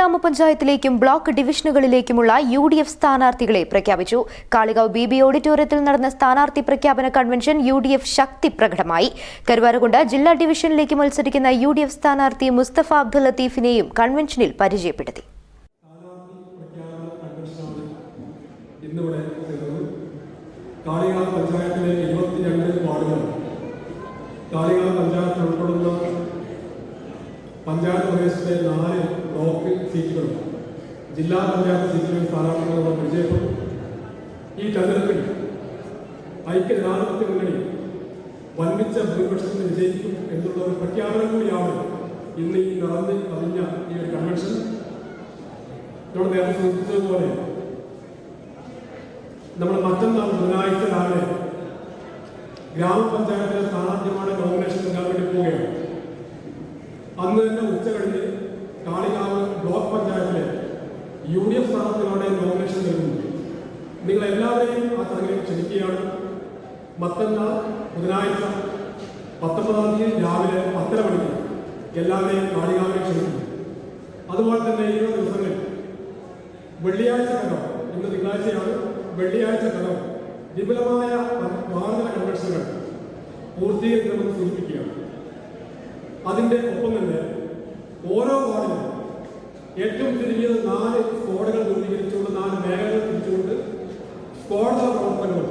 ഗ്രാമപഞ്ചായത്തിലേക്കും block ഡിവിഷനുകളിലേക്കുമുള്ള U D F സ്ഥാനാർത്ഥികളെ പ്രഖ്യാപിച്ചു. കാളികാവ് ബി ബി ഓഡിറ്റോറിയത്തിൽ നടന്ന സ്ഥാനാർത്ഥി പ്രഖ്യാപന കൺവെൻഷൻ യു ഡി എഫ് ശക്തി പ്രകടമായി. കരുവാരകുണ്ട് ജില്ലാ ഡിവിഷനിലേക്ക് മത്സരിക്കുന്ന യു ഡി എഫ് സ്ഥാനാർത്ഥി മുസ്തഫ അബ്ദുൽ ലത്തീഫിനെയും കൺവെൻഷനിൽ പരിചയപ്പെടുത്തി. കാളികാവ് പഞ്ചായത്തിലെ കാളികാവ് ഉൾപ്പെടുന്ന പഞ്ചായത്ത് പ്രദേശത്തെ നാല് ബ്ലോക്ക് സീറ്റുകളും ജില്ലാ പഞ്ചായത്ത് സീറ്റുകളിൽ സ്ഥാനാർത്ഥികളോട് പരിചയപ്പെട്ടു. ഈ തെരഞ്ഞെടുപ്പിൽ ഐക്യജനാധിപത്യ മുന്നണി വൻപിച്ച ഭൂരിപക്ഷത്തിന് വിജയിക്കും എന്നുള്ള ഒരു പ്രഖ്യാപനം കൂടിയാണ് ഇന്ന് ഈ നിറഞ്ഞ് പതിഞ്ഞ ഈ ഒരു കൺവെൻഷൻ ഇവിടെ നേരത്തെ സൂചിപ്പിച്ചതുപോലെ നമ്മൾ മറ്റന്നാൾ ബുധനാഴ്ച രാവിലെ ഗ്രാമപഞ്ചായത്തിലെ സ്ഥാനാർത്ഥിമാരുടെ നോമിനേഷൻ നൽകാൻ വേണ്ടി പോവുകയാണ്. അന്ന് തന്നെ ഉച്ച കഴിഞ്ഞ് കാളികാവ് ബ്ലോക്ക് പഞ്ചായത്തിലെ യു ഡി എഫ് സ്ഥാനാർത്ഥികളുടെ നോമിനേഷൻ നൽകുന്നു. നിങ്ങൾ എല്ലാവരെയും ആ ചടങ്ങിൽ ക്ഷണിക്കുകയാണ്. മറ്റന്നാൾ ബുധനാഴ്ച പത്തൊമ്പതാം തീയതി രാവിലെ പത്തര മണിക്ക് എല്ലാവരെയും കാളികാവിനെ ക്ഷണിക്കുന്നു. അതുപോലെ തന്നെ ഈ ദിവസങ്ങളിൽ വെള്ളിയാഴ്ച കലം ഇന്ന് തിങ്കളാഴ്ചയാണ് വെള്ളിയാഴ്ച കലം വിപുലമായ വാർത്തല കൺവെൻഷനുകൾ പൂർത്തീകരിക്കണമെന്ന് സൂചിപ്പിക്കുകയാണ്. അതിന്റെ ഒപ്പം തന്നെ ഓരോ വാർഡിലും ഏറ്റവും ചുരുങ്ങിയത് നാല് സ്ക്വാഡുകൾ രൂപീകരിച്ചുകൊണ്ട് നാല് മേഖലകൾ തിരിച്ചുകൊണ്ട് സ്ക്വാഡ് പ്രവർത്തനങ്ങൾ.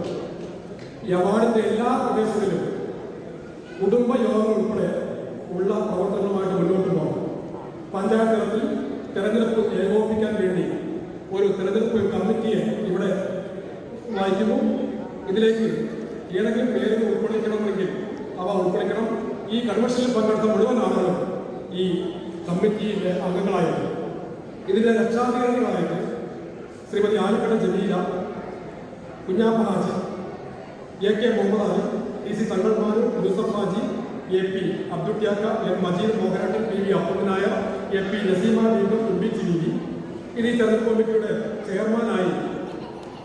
ഈ അവാർഡിന്റെ എല്ലാ പ്രദേശങ്ങളിലും കുടുംബ ഉൾപ്പെടെ ഉള്ള പ്രവർത്തനങ്ങളുമായിട്ട് മുന്നോട്ട് പോകണം. പഞ്ചായത്ത് തലത്തിൽ തെരഞ്ഞെടുപ്പ് ഏകോപിപ്പിക്കാൻ വേണ്ടി ഒരു തെരഞ്ഞെടുപ്പ് കമ്മിറ്റിയെ ഇവിടെ വായിക്കുന്നു ഇതിലേക്ക് ഏതെങ്കിലും പേരുകൾ ഉൾക്കൊള്ളിക്കണമെങ്കിൽ അവ ഉൾക്കൊള്ളിക്കണം ഈ കൺവെൻഷനിൽ പങ്കെടുത്ത മുഴുവൻ ആളുകളും ഈ കമ്മിറ്റിയിലെ അംഗങ്ങളായിട്ട് ഇതിന്റെ രക്ഷാധികാരികളായിട്ട് Shrimati Alakkada Jameela Kunjappa Haji A K Muhammad Ali T C തങ്ങൾമാരും Yusuf Haji A P അബ്ദുട്ടിയാക്ക M Majeed Mohanattan P V Nair A P Naseema Begum M ഇത് ഈ തെരഞ്ഞെടുപ്പ് കമ്മിറ്റിയുടെ ചെയർമാനായി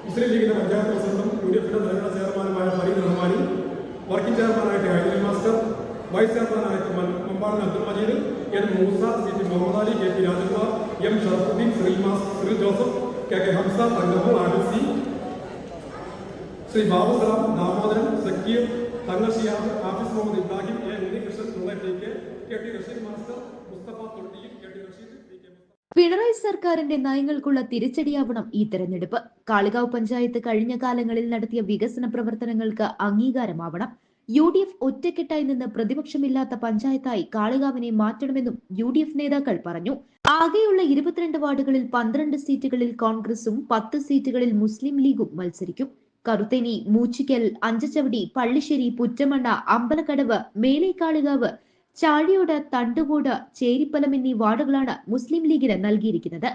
മുസ്ലിം ലീഗിന്റെ പഞ്ചായത്ത് പ്രസിഡന്റും യു ഡി എഫിന്റെ നിലവിലെ ചെയർമാനുമായ ഫരീദ് റഹ്മാനി വർക്കിംഗ് ചെയർമാനായിട്ട് Haidari master vice ചെയർമാനായിട്ട് Mampadan Abdul Majeed N Moosa C P Muhammad Ali K P Rajakumar M Sharafuddin Shri mass Shri Joseph K K Hamza Thankappur Adil C Shri Babusalam Damodaran Sakkir Thangal Shiyab Afees Muhammad Ibrahim A Unnikrishnan T K T Rasheed master Musthafa Thottiyil K T Rasheed Pinarayi സർക്കാരിന്റെ നയങ്ങൾക്കുള്ള തിരിച്ചടിയാവണം ഈ തെരഞ്ഞെടുപ്പ്. കാളികാവ് പഞ്ചായത്ത് കഴിഞ്ഞ കാലങ്ങളിൽ നടത്തിയ വികസന പ്രവർത്തനങ്ങൾക്ക് അംഗീകാരമാവണം. U D F ഒറ്റക്കെട്ടായി നിന്ന് പ്രതിപക്ഷമില്ലാത്ത പഞ്ചായത്തായി കാളികാവിനെ മാറ്റണമെന്നും യു ഡി എഫ് നേതാക്കൾ പറഞ്ഞു. ആകെയുള്ള ഇരുപത്തിരണ്ട് വാർഡുകളിൽ പന്ത്രണ്ട് സീറ്റുകളിൽ കോൺഗ്രസും പത്ത് സീറ്റുകളിൽ മുസ്ലിം ലീഗും മത്സരിക്കും. കറുത്തേനി മൂച്ചിക്കൽ അഞ്ചച്ചവടി പള്ളിശ്ശേരി പുറ്റമണ്ണ അമ്പലക്കടവ് മേലേക്കാളികാവ് ചാഴിയോട് തണ്ടുകോട് ചേരിപ്പലം എന്നീ വാർഡുകളാണ് മുസ്ലിം ലീഗിന് നൽകിയിരിക്കുന്നത്.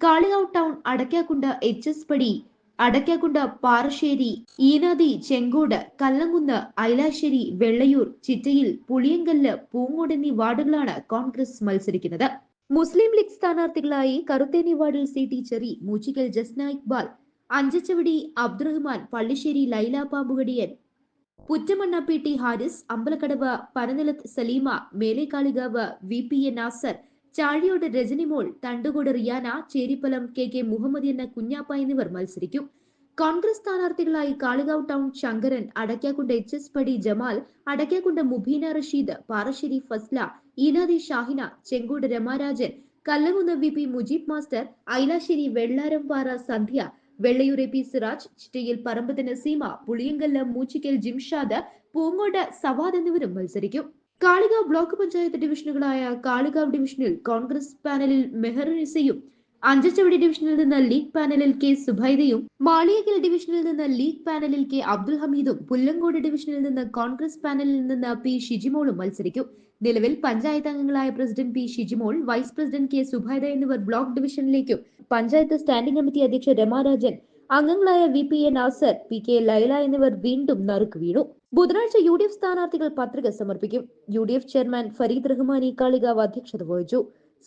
Kalikavu town Adakkakundu H S പടി അടയ്ക്കാക്കുണ്ട് പാറശ്ശേരി ഈനാദി ചെങ്കോട് കല്ലങ്കുന്ന് ഐലാശ്ശേരി വെള്ളയൂർ ചിറ്റയിൽ പുളിയങ്കല്ല് പൂങ്ങോട് എന്നീ വാർഡുകളാണ് കോൺഗ്രസ് മത്സരിക്കുന്നത്. മുസ്ലിം ലീഗ് സ്ഥാനാർത്ഥികളായി കറുത്തേനി വാർഡിൽ C T Cherry Moochikkal Jasna Iqbal Anchachavadi Abdurahman Pallissery Laila Pambukadiyan Puttamanna P T Haris Ambalakkadavu Pananilath Saleema Melekalikavu V P A Nasar Chazhiyodu Rajanimol Thandukodu Riyana Cheripalam K K Muhammad എന്ന കുഞ്ഞാപ്പ എന്നിവർ മത്സരിക്കും. Congress സ്ഥാനാർത്ഥികളായി Kalikavu town Sankaran Adakkakundu H S പടി Jamal Adakkakundu Mubeena Rasheed Parassery Fasla Eenadi Shahina Chengode Ramarajan Kallakunnu V P Mujeeb master Ailassery Vellarampara Sandhya വെള്ളയൂരെ P Siraj ചിറ്റയിൽ പറമ്പത്തിന് Seema Puliyankallu Moochikkal Jimshad Poongode Savad എന്നിവരും മത്സരിക്കും. Kalikavu block panchayat ഡിവിഷനുകളായ കാളികാവ് ഡിവിഷനിൽ കോൺഗ്രസ് പാനലിൽ മെഹറുനിസയും അഞ്ചച്ചവടി ഡിവിഷനിൽ നിന്ന് ലീഗ് പാനലിൽ കെ സുബൈദയും മാളിയക്കൽ ഡിവിഷനിൽ നിന്ന് ലീഗ് പാനലിൽ കെ അബ്ദുൽ ഹമീദും പുല്ലങ്കോട് ഡിവിഷനിൽ നിന്ന് കോൺഗ്രസ് പാനലിൽ നിന്ന് പി ഷിജിമോളും മത്സരിക്കും. നിലവിൽ പഞ്ചായത്ത് അംഗങ്ങളായ president P Shijimol vice president K Subaida എന്നിവർ ബ്ലോക്ക് ഡിവിഷനിലേക്കും പഞ്ചായത്ത് സ്റ്റാൻഡിംഗ് കമ്മിറ്റി അധ്യക്ഷ രമാരാജൻ അംഗങ്ങളായ V P A Nasar P K Laila എന്നിവർ വീണ്ടും നറുക്ക് വീണു. ബുധനാഴ്ച യു ഡി എഫ് സ്ഥാനാർത്ഥികൾ പത്രിക സമർപ്പിക്കും. U D F chairman Fareed Rahmani Kalikavu അധ്യക്ഷത വഹിച്ചു.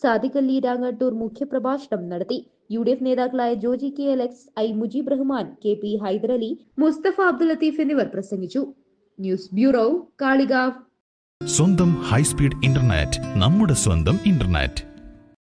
സാദിഖ് അലി രാങ്ങാട്ടൂർ മുഖ്യപ്രഭാഷണം നടത്തി. യു ഡി എഫ് നേതാക്കളായ Joji K Alex I Mujeeb Rahman K P Haidarali Musthafa Abdul Latheef എന്നിവർ പ്രസംഗിച്ചു. News bureau Kalikavu. സ്വന്തം ഹൈസ്പീഡ് ഇന്റർനെറ്റ് നമ്മുടെ സ്വന്തം ഇന്റർനെറ്റ്.